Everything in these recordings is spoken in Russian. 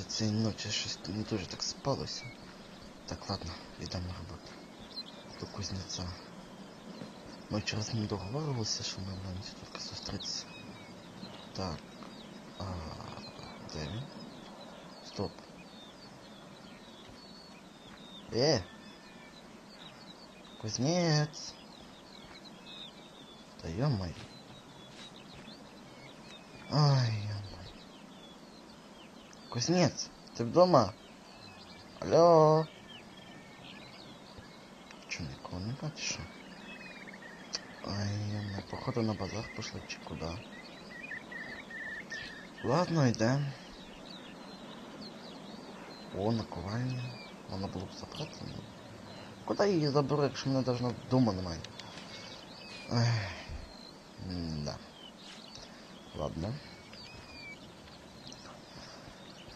Ой, щось то цієї ночі щось не дуже так спалося. Так, ладно, йдемо на роботу. До кузнеця. Ми вчора з ним договорилися, що ми маємо тільки зустрітися. Так. А, де він? Стоп. Е! Кузнец! Да ё-моё. Ай, ё-моё. Кузнец, ты вдома? Алло? Чё, никого не бачишь? Ай, ё-моё, походу на базар пошли чи куда. Ладно, йдем. О, наковальня. Вона було б забрати. Ну. Куди її заберу, якщо мене навіть вдома немає? Ех, да. Ладно.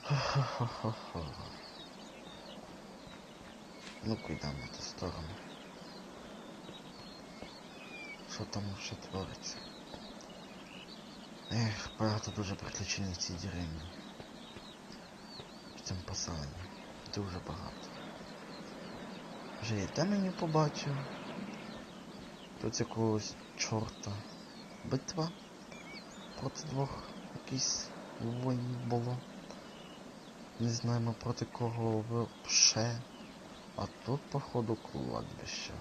Хо-хо-хо-хо. Ну-ка йдемо на ту сторону. Що там ще твориться? Ех, багато дуже приключень в цій деревні. В цьому поселенні. Дуже багато. Вже і темені побачив. Тут якогось чорта. Битва проти двох якісь воїнів було. Не знаємо проти кого вообще. А тут, походу, кладбище.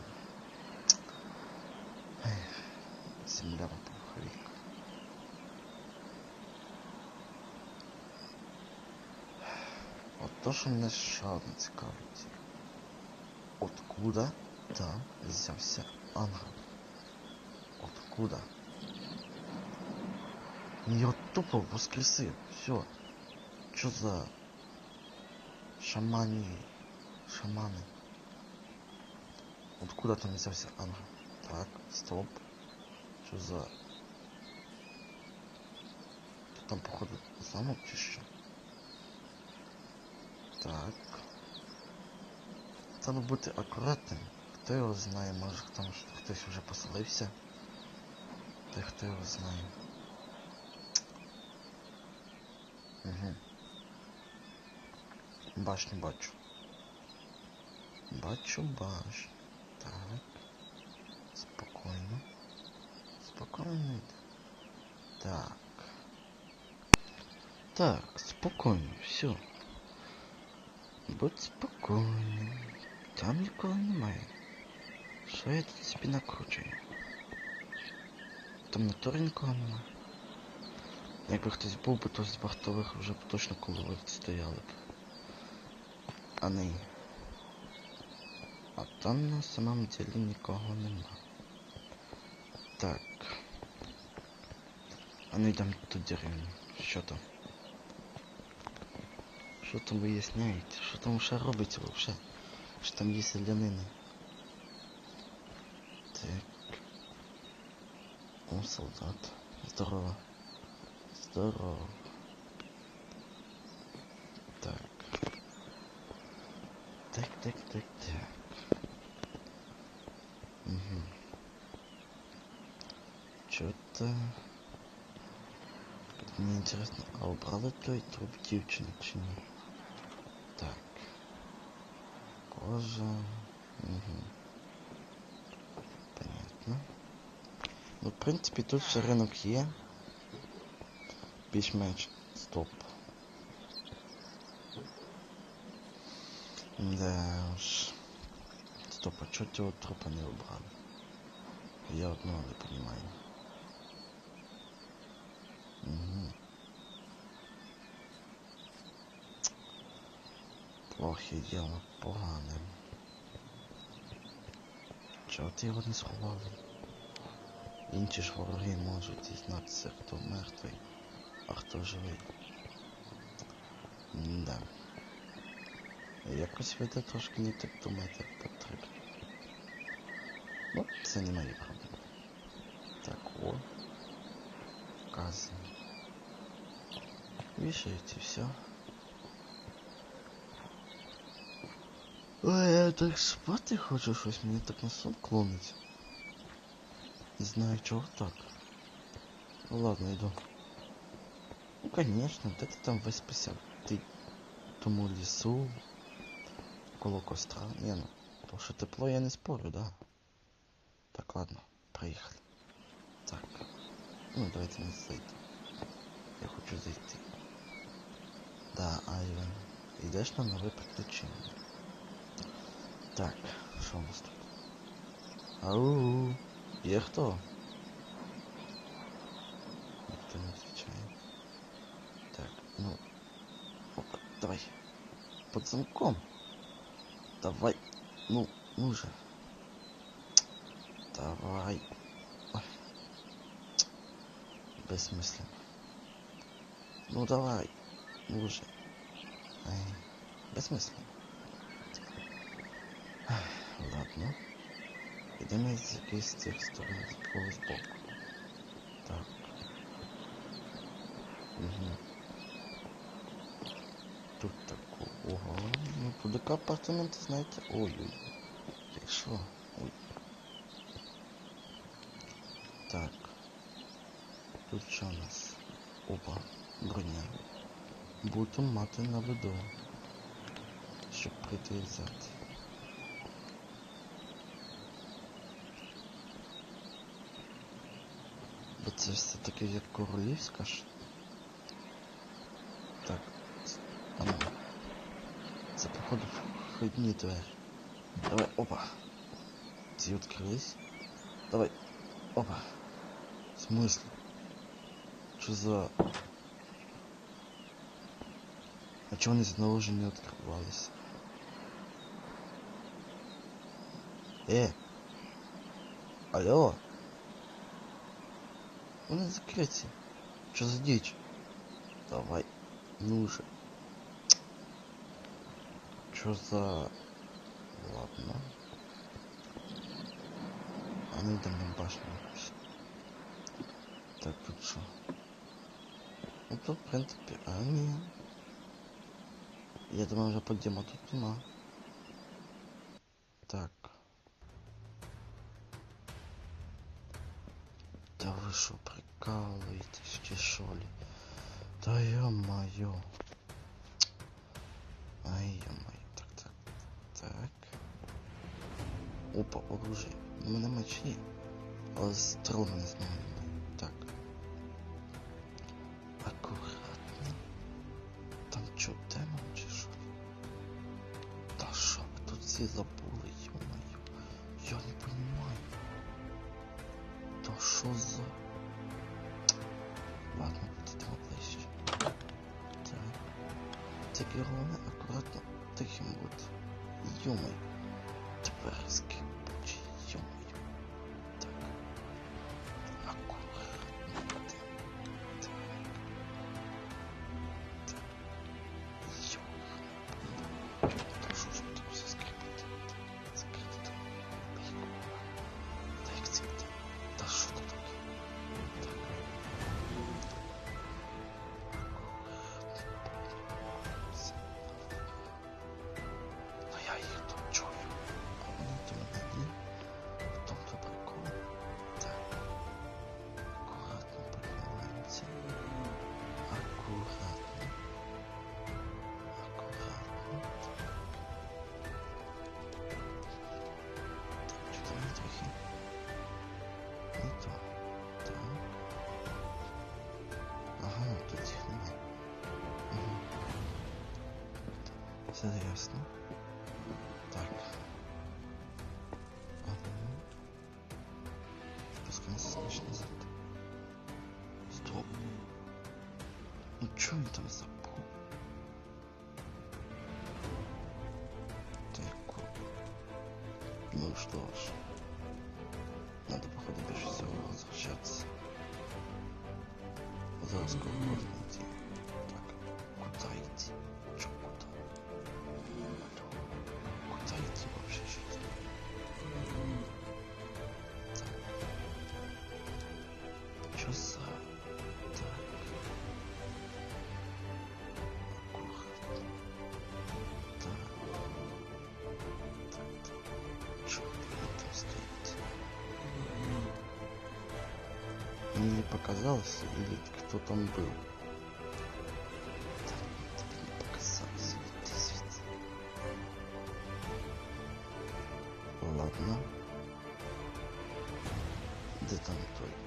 Земля пуховик. От то, що мене одне цікавить. Откуда там взявся ангел? Откуда? Його тупо воскресив. Все. Що за Шамани? Откуда там взявся ангел? Так, стоп. Що за... Там, походу, замок чи що? Так. Треба бути акуратним. Хто його знає, може там хтось вже поселився. Та хто його знає. Угу. Башню бачу. Бачу башню. Так. Спокійно. Спокійно йде. Так. Так, спокійно, все. Будь спокійним. Там нікого немає. Що я тут собі накручую? Там натурі нікого немає. Якби хтось був би, то з вахтових вже б точно коло стояли б. А. А там на самом деле нікого нема. Так. А ну йдемо тут деревню. Що там? Що там виясняєте? Що там ще робиться вообще? Що там є селянини? Так. О, солдат. Здорово. Здорово. Так, так, так, так. Угу. Чё-то... Мне интересно, а убрали той труп дівчини чи ні? Так. Кожа. Угу. Понятно. Ну, в принципі, тут ще ринок є. Більш-менш. Стоп. Да уж. Стоп, а чого цього трупа не убрали? Я одного не понимаю. Угу. Плохе діло, погане. Чого ти його не сховали? Інші ж вороги можуть дізнатися, хто мертвий, а хто живий. Да. Якось веде трошки не так думати, як потрібно. Ну, це не мої проблеми. Так, о. Вказано. Вішають і все. Ой, я так спати хочу щось, мені так на сон клонить. Не знаю чого так. Ну ладно, йду. Ну, конечно, де ти там виспався? Ти в тому лісу, коло костра. Ні, ну, то що тепло, я не спорю, да. Так, ладно, приїхали. Так. Ну, давайте не зайти. Я хочу зайти. Да, Айвен. Йдеш на нове приключення. Так, що у нас тут? Ау, є хто? Ніхто не відповідає. Так, ну. Опа, давай. Под замком. Давай. Ну, ну же. Давай. Бессмысленно. Ну давай. Ну же. Ай. Бессмысленно. Ладно. Йдемо з якоїсь з цих сторон, з якогось боку. Так. ПДК апартаменти, знаєте. Ой-ой. Що? Ой. Так. Тут що у нас? Опа, броня. Будемо мати на виду. Щоб прийти і взяти. Бо це все таки як королівська ж. Це походу входні двері. Давай, опа. Ці відкрились. Давай. Опа. В смысле? Що за... А чого вони знову ж не відкривалися? Е! Алло! Вони закриті. Що за діч? Давай. Ну же. Що за... Ладно. А ну йдемо на башню якусь. Так, тут що? Ну тут, в принципі, а ні. Я думаю, вже подіма тут нема. Так. Да вы шо, прикалываетесь, чи шо ли? Да ё-моё. Ай, ё-моё. Так. Опа, оружие. У мене меч є. Але стріл не знаю. Так. Акуратно. Там чо, демон чи що? Та що тут всі забули, ё-моё. Я не понимаю. Та що за... Ладно, підійдемо ближче. Так. Тільки головне акуратно тихим бути. human task. Ясно. Так. Ага. Спускаемся значит назад. Стоп. Ну чё он там забыл? Так. Ну что ж. Надо, походу, больше всего возвращаться. Зараз скоро можно идти. Так, куда идти? мне показалось, или кто там был. Ладно. Да там только.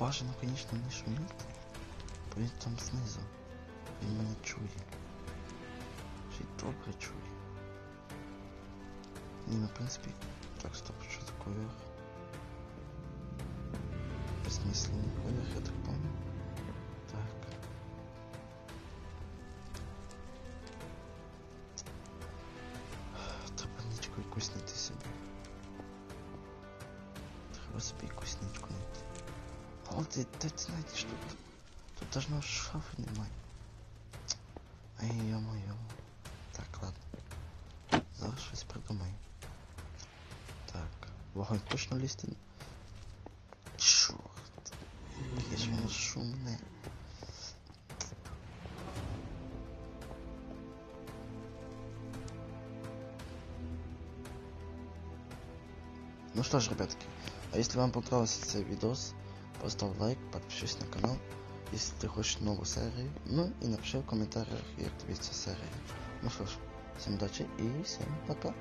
бажано, звісно, не шуміти. Бо він там знизу. Він мене чує. Ще й добре чує. Ні, ну, в принципі, так, стоп, що таке вверх? Безмислений вверх, я так понял. де ти знайдеш тут? Тут даже на шафи немає. Ай, йо-моє. Так, ладно. Зараз щось придумаю. Так, вогонь точно лізти. не- Чорт. Яке ж воно шумне. Ну что ж, ребятки, а если вам понравился этот видос, поставь лайк, подпишись на канал, если ты хочешь новую серию, ну и напиши в комментариях, как тебе эта серия. Ну что ж, всем удачи и всем пока.